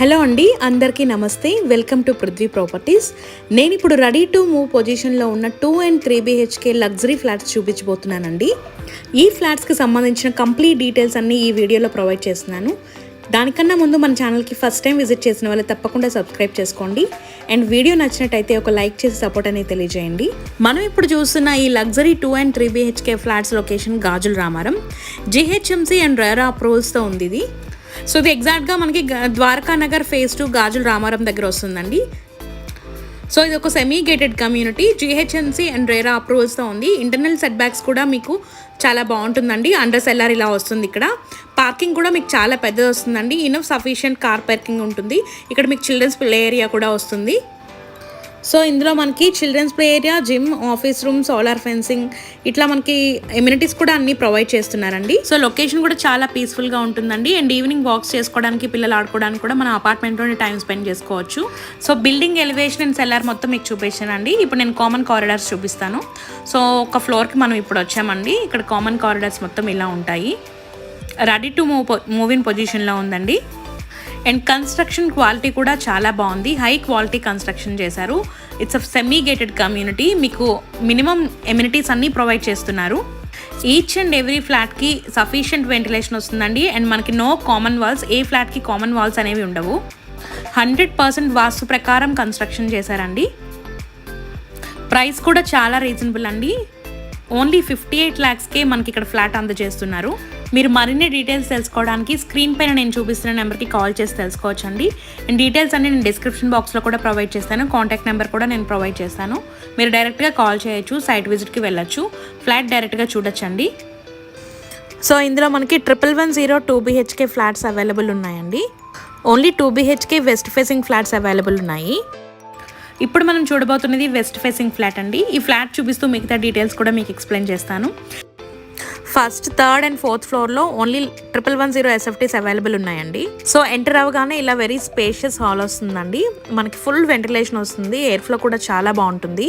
Hello అండి అందరికీ నమస్తే. వెల్కమ్ టు పృథ్వీ ప్రాపర్టీస్ నేను ఇప్పుడు రెడీ టు మూవ్ పొజిషన్లో ఉన్న two and three BHK luxury flats చూపించబోతున్నానండి. ఈ ఫ్లాట్స్కి సంబంధించిన కంప్లీట్ డీటెయిల్స్ అన్నీ ఈ వీడియోలో ప్రొవైడ్ చేస్తున్నాను. దానికన్నా ముందు మన ఛానల్కి ఫస్ట్ టైం విజిట్ చేసిన వాళ్ళు తప్పకుండా సబ్స్క్రైబ్ చేసుకోండి. అండ్ వీడియో నచ్చినట్టయితే ఒక లైక్ చేసి సపోర్ట్ అనేది తెలియజేయండి. మనం ఇప్పుడు చూస్తున్న ఈ luxury two and three BHK flats location Gajula Ramaram. GHMC and RERA అప్రూవల్స్తో ఉంది ఇది. సో ఇది ఎగ్జాక్ట్గా మనకి ద్వారకా నగర్ ఫేజ్ టూ గాజుల రామారం దగ్గర వస్తుందండి. సో ఇది ఒక semi gated community GHMC and RERA అప్రూవల్స్తో ఉంది. ఇంటర్నల్ సెట్ బ్యాక్స్ కూడా మీకు చాలా బాగుంటుందండి. అండర్ సెల్లార్ ఇలా వస్తుంది ఇక్కడ. పార్కింగ్ కూడా మీకు చాలా పెద్దది వస్తుందండి. ఇన్ సఫిషియంట్ కార్ పార్కింగ్ ఉంటుంది. ఇక్కడ మీకు చిల్డ్రన్స్ ప్లే ఏరియా కూడా వస్తుంది. సో ఇందులో మనకి children's play area gym office room solar fencing ఇట్లా మనకి ఎమ్యూనిటీస్ కూడా అన్ని ప్రొవైడ్ చేస్తున్నారండి. సో లొకేషన్ కూడా చాలా పీస్ఫుల్గా ఉంటుందండి. అండ్ ఈవినింగ్ వాక్స్ చేసుకోవడానికి పిల్లలు ఆడుకోవడానికి కూడా మన అపార్ట్మెంట్లోనే టైం స్పెండ్ చేసుకోవచ్చు. So building elevation and cellar మొత్తం మీకు చూపించానండి. ఇప్పుడు నేను కామన్ కారిడార్స్ చూపిస్తాను. సో ఒక ఫ్లోర్కి మనం ఇప్పుడు వచ్చామండి. ఇక్కడ కామన్ కారిడార్స్ మొత్తం ఇలా ఉంటాయి. Ready to move move in పొజిషన్లో ఉందండి. అండ్ కన్స్ట్రక్షన్ క్వాలిటీ కూడా చాలా బాగుంది. హై క్వాలిటీ కన్స్ట్రక్షన్ చేశారు. It's a semi gated community మీకు మినిమం ఎమ్యూనిటీస్ అన్నీ ప్రొవైడ్ చేస్తున్నారు. ఈచ్ అండ్ ఎవ్రీ ఫ్లాట్కి సఫిషియంట్ వెంటిలేషన్ వస్తుందండి. అండ్ మనకి నో కామన్ వాల్స్ ఏ ఫ్లాట్కి కామన్ వాల్స్ అనేవి ఉండవు. హండ్రెడ్ పర్సెంట్ వాస్తు ప్రకారం కన్స్ట్రక్షన్ చేశారండి. ప్రైస్ కూడా చాలా రీజనబుల్ అండి. ఓన్లీ ఫిఫ్టీ ఎయిట్ ల్యాక్స్కే మనకి ఇక్కడ ఫ్లాట్ అందజేస్తున్నారు. మీరు మరిన్ని డీటెయిల్స్ తెలుసుకోవడానికి స్క్రీన్ పైన నేను చూపిస్తున్న నెంబర్కి కాల్ చేసి తెలుసుకోవచ్చు అండి అండ్ డీటెయిల్స్ అన్ని నేను డిస్క్రిప్షన్ బాక్స్లో కూడా ప్రొవైడ్ చేస్తాను. కాంటాక్ట్ నెంబర్ కూడా నేను ప్రొవైడ్ చేస్తాను. మీరు డైరెక్ట్గా కాల్ చేయొచ్చు సైట్ విజిట్కి వెళ్ళొచ్చు. ఫ్లాట్ డైరెక్ట్గా చూడొచ్చండి. సో ఇందులో మనకి triple one zero two BHK flats available ఉన్నాయండి. Only two BHK west facing flats available ఉన్నాయి. ఇప్పుడు మనం చూడబోతున్నది వెస్ట్ ఫేసింగ్ ఫ్లాట్ అండి. ఈ ఫ్లాట్ చూపిస్తూ మిగతా డీటెయిల్స్ కూడా మీకు ఎక్స్ప్లెయిన్ చేస్తాను. ఫస్ట్ థర్డ్ అండ్ ఫోర్త్ ఫ్లోర్లో only triple one zero SFTs available ఉన్నాయండి. సో ఎంటర్ అవ్వగానే ఇలా వెరీ స్పేషియస్ హాల్ వస్తుందండి. మనకి ఫుల్ వెంటిలేషన్ వస్తుంది. ఎయిర్ ఫ్లో కూడా చాలా బాగుంటుంది.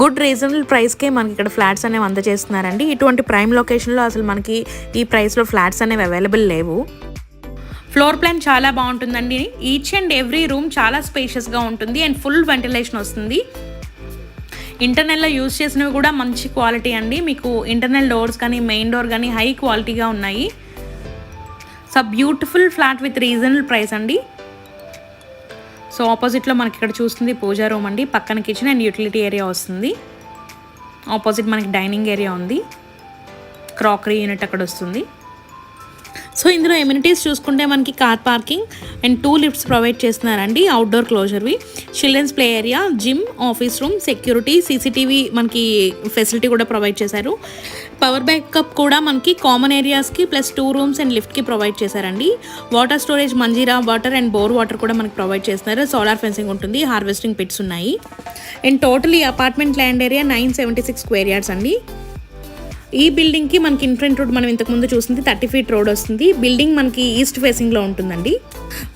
గుడ్ రీజనబుల్ ప్రైస్కే మనకి ఇక్కడ ఫ్లాట్స్ అనేవి అందజేస్తున్నారండి. ఇటువంటి ప్రైమ్ లొకేషన్లో అసలు మనకి ఈ ప్రైస్లో ఫ్లాట్స్ అనేవి అవైలబుల్ లేవు. ఫ్లోర్ ప్లాన్ చాలా బాగుంటుందండి. ఈచ్ అండ్ ఎవ్రీ రూమ్ చాలా స్పేషియస్గా ఉంటుంది. అండ్ ఫుల్ వెంటిలేషన్ వస్తుంది. ఇంటర్నెల్లో యూజ్ చేసినవి కూడా మంచి క్వాలిటీ అండి. మీకు ఇంటర్నల్ డోర్స్ కానీ మెయిన్ డోర్ కానీ హై క్వాలిటీగా ఉన్నాయి. So beautiful flat with reasonable price అండి. సో ఆపోజిట్లో మనకి ఇక్కడ చూస్తుంది పూజా రూమ్ అండి. పక్కన కిచెన్ అండ్ యూటిలిటీ ఏరియా వస్తుంది. ఆపోజిట్ మనకి డైనింగ్ ఏరియా ఉంది. క్రాకరీ యూనిట్ అక్కడ వస్తుంది. సో ఇందులో ఎమ్యూనిటీస్ చూసుకుంటే మనకి car parking and two lifts provide చేస్తున్నారండి outdoor క్లోజర్వి children's play area gym office room security CCTV మనకి ఫెసిలిటీ కూడా ప్రొవైడ్ చేశారు. పవర్ బ్యాకప్ కూడా మనకి కామన్ ఏరియాస్కి ప్లస్ టూ రూమ్స్ అండ్ లిఫ్ట్కి ప్రొవైడ్ చేశారండి. Water storage Manjira water and bore water కూడా మనకి ప్రొవైడ్ చేస్తున్నారు. సోలార్ ఫెన్సింగ్ ఉంటుంది హార్వెస్టింగ్ పిట్స్ ఉన్నాయి. అండ్ టోటల్ ఈ apartment land area nine seventy six square yards అండి. ఈ బిల్డింగ్కి మనకి ఇన్ఫ్రంట్ రోడ్ మనం ఇంతకుముందు చూసింది థర్టీ ఫీట్ రోడ్ వస్తుంది. బిల్డింగ్ మనకి ఈస్ట్ ఫేసింగ్లో ఉంటుందండి.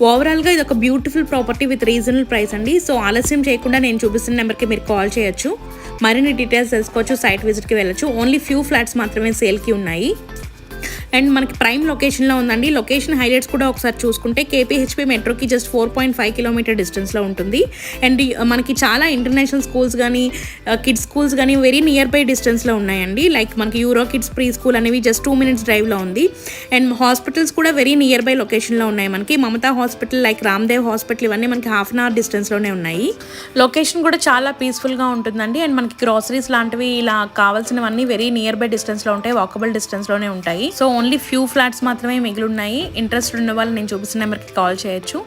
ఓవరాల్గా ఇది ఒక beautiful property with regional price అండి. సో ఆలస్యం చేయకుండా నేను చూపిస్తున్న నెంబర్కి మీరు కాల్ చేయొచ్చు. మరిన్ని డీటెయిల్స్ తెలుసుకోవచ్చు సైట్ విజిట్కి వెళ్ళొచ్చు. ఓన్లీ ఫ్యూ ఫ్లాట్స్ మాత్రమే సేల్కి ఉన్నాయి. అండ్ మనకి ప్రైమ్ లొకేషన్లో ఉందండి. లొకేషన్ హైలైట్స్ కూడా ఒకసారి చూసుకుంటే కేపీహెచ్పి మెట్రోకి just four point five kilometer డిస్టెన్స్లో ఉంటుంది. అండ్ మనకి చాలా ఇంటర్నేషనల్ స్కూల్స్ కానీ కిడ్స్ స్కూల్స్ కానీ వెరీ నియర్ బై డిస్టెన్స్లో ఉన్నాయండి. లైక్ మనకి యూరో కిడ్స్ ప్రీ స్కూల్ అనేవి జస్ట్ టూ మినిట్స్ డ్రైవ్లో ఉంది. అండ్ హాస్పిటల్స్ కూడా వెరీ నియర్ బై లొకేషన్లో ఉన్నాయి మనకి. Mamata hospital like Ramdev hospital ఇవన్నీ మనకి హాఫ్ అన్ అవర్ డిస్టెన్స్లోనే ఉన్నాయి. లొకేషన్ కూడా చాలా పీస్ఫుల్గా ఉంటుందండి. అండ్ మనకి గ్రాసరీస్ లాంటివి ఇలా కావాల్సినవన్నీ వెరీ నియర్ బై డిస్టెన్స్లో ఉంటాయి. వాకబుల్ డిస్టెన్స్లోనే ఉంటాయి. సో ఓన్లీ ఫ్యూ ఫ్లాట్స్ మాత్రమే మిగిలి ఉన్నాయి ఇంట్రెస్ట్ ఉన్న వాళ్ళు నేను చూపిస్తున్న నెంబర్కి కాల్ చేయొచ్చు.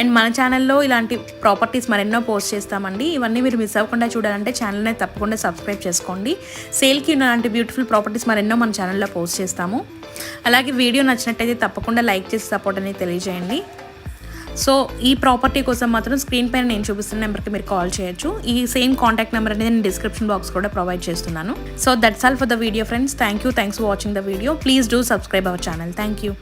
అండ్ మన ఛానల్లో ఇలాంటి ప్రాపర్టీస్ మరెన్నో పోస్ట్ చేస్తామండి. ఇవన్నీ మీరు మిస్ అవ్వకుండా చూడాలంటే ఛానల్ని తప్పకుండా సబ్స్క్రైబ్ చేసుకోండి. సేల్కి ఇలాంటి బ్యూటిఫుల్ ప్రాపర్టీస్ మరెన్నో మన ఛానల్లో పోస్ట్ చేస్తాము. అలాగే వీడియో నచ్చినట్టయితే తప్పకుండా లైక్ చేసి సపోర్ట్ అనేది తెలియజేయండి. సో ఈ ప్రాపర్టీ కోసం మాత్రం స్క్రీన్ పైన నేను చూపిస్తున్న నెంబర్కి మీరు కాల్ చేయొచ్చు. ఈ సేమ్ కాంటాక్ట్ నెంబర్ అనేది నేను డిస్క్రిప్షన్ బాక్స్ కూడా ప్రొవైడ్ చేస్తున్నాను. So that's all for the video friends. Thank you thanks for watching the video. Please do subscribe our channel. Thank you